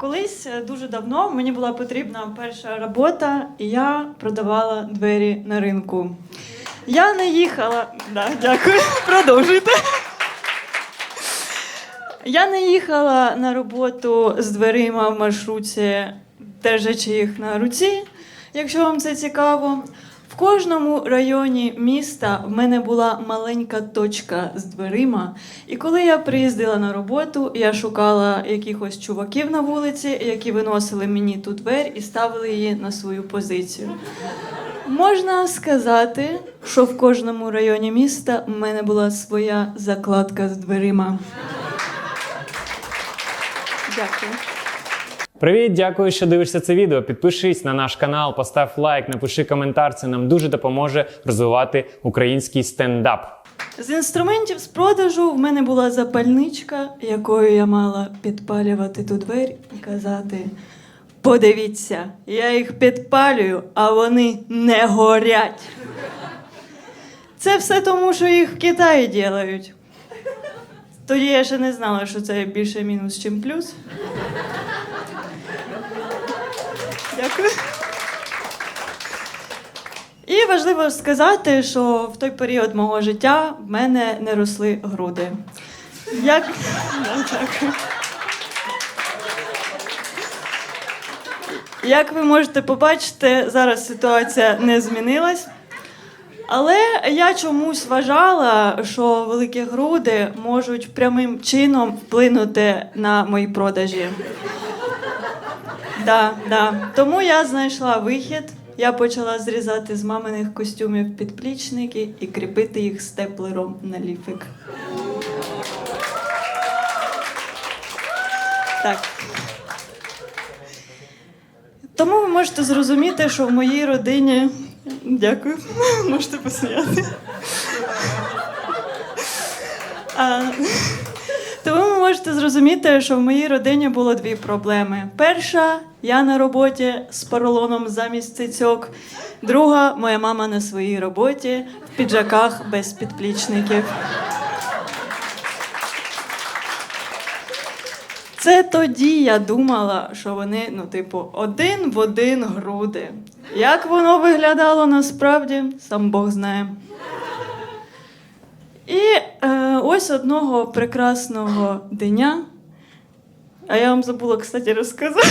Колись е, дуже давно мені була потрібна перша робота, і я продавала двері на ринку. Я не їхала. Да, дякую. Продовжуйте. Я не їхала на роботу з дверима в маршрутці, держачи їх на руці, якщо вам це цікаво. Кожному районі міста в мене була маленька точка з дверима. І коли я приїздила на роботу, я шукала якихось чуваків на вулиці, які виносили мені ту двері і ставили її на свою позицію. Можна сказати, що в кожному районі міста в мене була своя закладка з дверима. Дякую. Привіт, дякую, що дивишся це відео. Підпишись на наш канал, постав лайк, напиши коментар. Це нам дуже допоможе розвивати український стендап. З інструментів з продажу в мене була запальничка, якою я мала підпалювати ту двері і казати: подивіться, я їх підпалюю, а вони не горять. Це все тому, що їх в Китаї ділають. Тоді я ще не знала, що це більше мінус, чим плюс. Дякую. І важливо сказати, що в той період мого життя в мене не росли груди. Як... Як ви можете побачити, зараз ситуація не змінилась. Але я чомусь вважала, що великі груди можуть прямим чином вплинути на мої продажі. Да, да. Тому я знайшла вихід. Я почала зрізати з маминих костюмів підплічники і кріпити їх степлером на ліфик. Так. Тому ви можете зрозуміти, що в моїй родині. Дякую, можете посміяти. Можете зрозуміти, що в моїй родині було дві проблеми. Перша я на роботі з поролоном замість цицьок. Друга моя мама на своїй роботі в піджаках без підплічників. Це тоді я думала, що вони, ну, типу, один в один груди. Як воно виглядало насправді, сам Бог знає. І е, ось одного прекрасного дня. А я вам забула, кстати, розказати.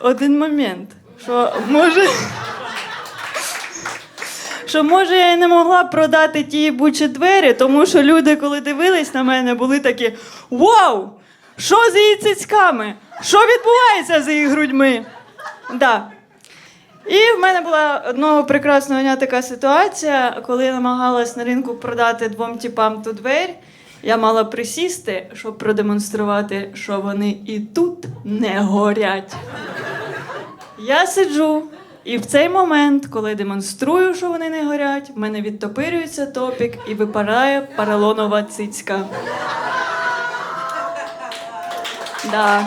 Один момент, що може. Що може я і не могла продати ті бучі двері, тому що люди, коли дивились на мене, були такі: Вау! Що з її цицьками? Що відбувається з її грудьми? Да. І в мене була одного прекрасного дня така ситуація, коли я намагалась на ринку продати двом тіпам ту двері. Я мала присісти, щоб продемонструвати, що вони і тут не горять. Я сиджу, і в цей момент, коли демонструю, що вони не горять, в мене відтопирюється топік і випарає паралонова цицька. Да.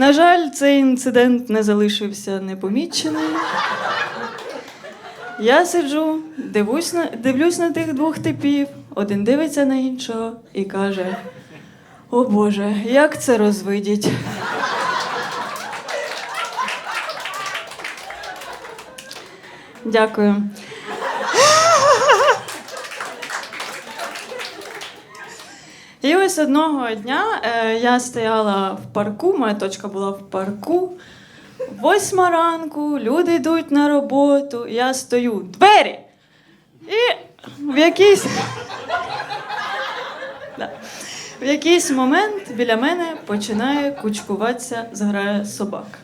На жаль, цей інцидент не залишився непоміченим. Я сиджу, дивусь на, дивлюсь на тих двох типів, один дивиться на іншого і каже: О Боже, як це розвидіть? Дякую. І ось одного дня е, я стояла в парку, моя точка була в парку. Восьма ранку, люди йдуть на роботу, я стою, двері! І в якийсь. Да. В якийсь момент біля мене починає кучкуватися зграя собак.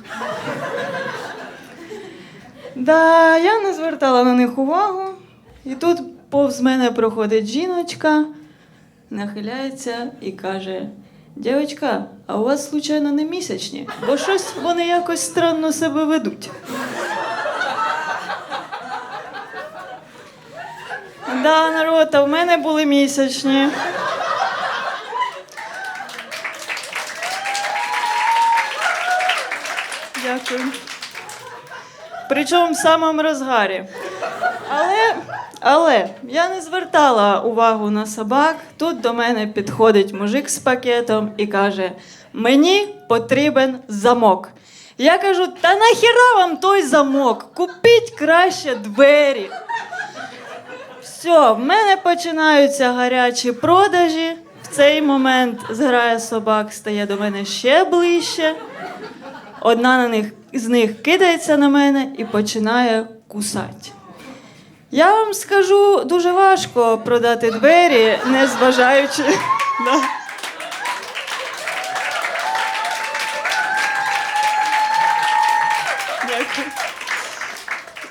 Да, я не звертала на них увагу. І тут повз мене проходить жіночка, нахиляється і каже: Дівчатка, а у вас, случайно, не місячні? Бо щось вони якось странно себе ведуть. Да, народ, а в мене були місячні. Дякую. Причому в самому розгарі. Але, я не звертала увагу на собак. Тут до мене підходить мужик з пакетом і каже: Мені потрібен замок. Я кажу, та нахіра вам той замок? Купіть краще двері. Все, в мене починаються гарячі продажі. В цей момент зграя собак стає до мене ще ближче. Одна на них, з них кидається на мене і починає кусати. Я вам скажу, дуже важко продати двері, не зважаючи. Да.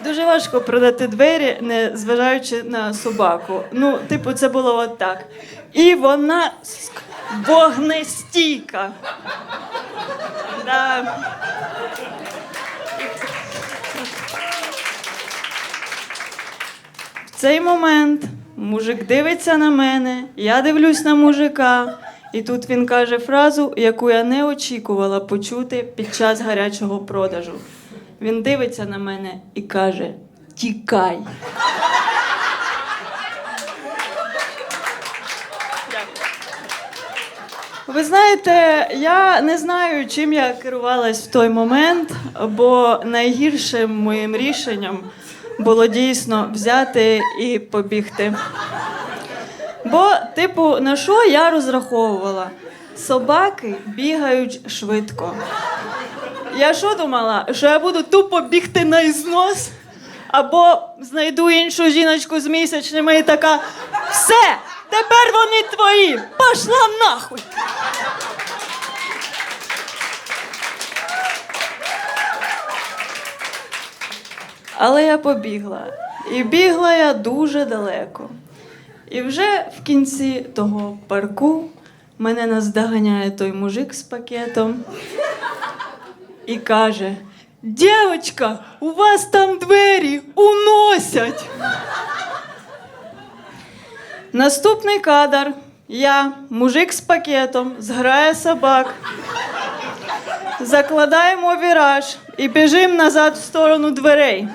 Дуже важко продати двері, не зважаючи на собаку. Ну, типу, це було от так. І вона вогнестійка. Да. Цей момент мужик дивиться на мене, я дивлюсь на мужика, і тут він каже фразу, яку я не очікувала почути під час гарячого продажу. Він дивиться на мене і каже: Тікай. Ви знаєте, я не знаю, чим я керувалась в той момент, бо найгіршим моїм рішенням було дійсно взяти і побігти. Бо, типу, на що я розраховувала? Собаки бігають швидко. Я що думала, що я буду тупо бігти на ізнос? Або знайду іншу жіночку з місячними і така. Все! Тепер вони твої! Пошла нахуй! Але я побігла. І бігла я дуже далеко. І вже в кінці того парку мене наздоганяє той мужик з пакетом і каже: Дівчатка, у вас там двері уносять. Наступний кадр. Я, мужик з пакетом, зграє собак. Закладаємо віраж і біжимо назад в сторону дверей.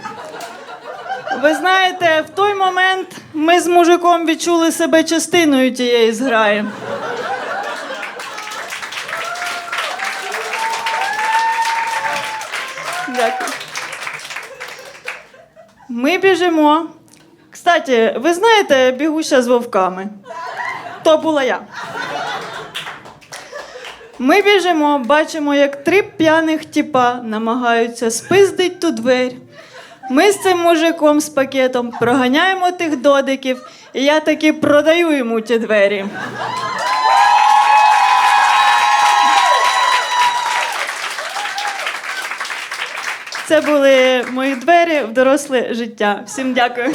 Ви знаєте, в той момент ми з мужиком відчули себе частиною тієї зграї. Ми біжимо. Кстати, ви знаєте, бігуща з вовками. То була я. Ми біжимо, бачимо, як три п'яних тіпа намагаються спиздить ту двері. Ми з цим мужиком з пакетом проганяємо тих додиків, і я таки продаю йому ті двері. Це були мої двері в доросле життя. Всім дякую.